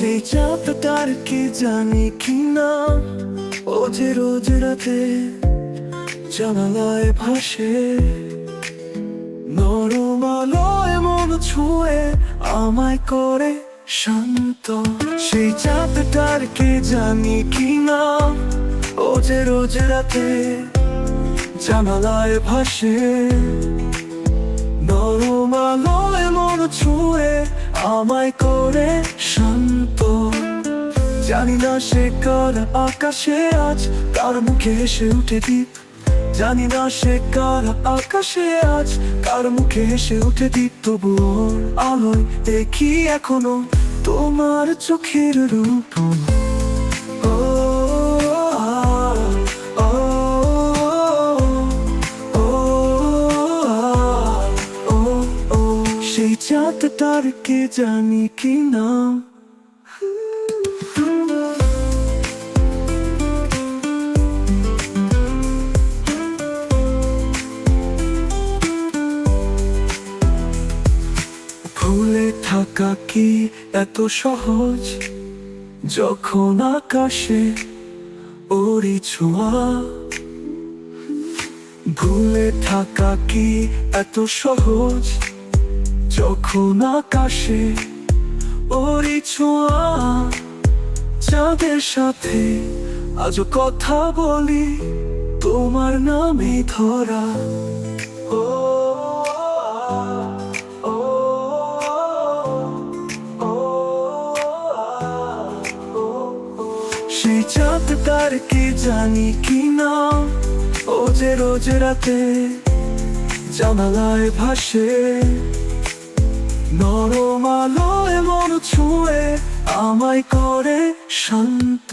চাঁদটার কি জানি কি না ও যে রোজ রাতে জানালায় ভাসে। নরম আলোয় মন ছুঁয়ে আমায় করে শান্ত। সেই চাঁদটার কে জানি কি না ও যে রোজ রাতে জানালায় ভাসে। নরম আলোয় মন ছুঁয়ে আমায় করে শান্ত। জানি না সে কার আকাশে আজ, কার মুখে হেসে উঠে দ্বীপ। জানি না সে কার আকাশে আজ, কার মুখে হেসে উঠে দ্বীপ। তবুও আলোয় দেখি এখনও তোমার চোখের রূপ। সেই চাঁদটার কে জানি কি না থাকা কি এত সহজ, যখন আকাশে ওরি ছোঁয়া। ভুলে থাকা কি এত সহজ, যখন আকাশে ওরি ছোঁয়া। চাঁদের সাথে আজও কথা বলি, তোমার নামে ধরা। তার কি জানি কি না? ও যে রোজ রাতে জানালায় ভাসে। নরম আলো এমন ছুঁয়ে আমায় করে শান্ত।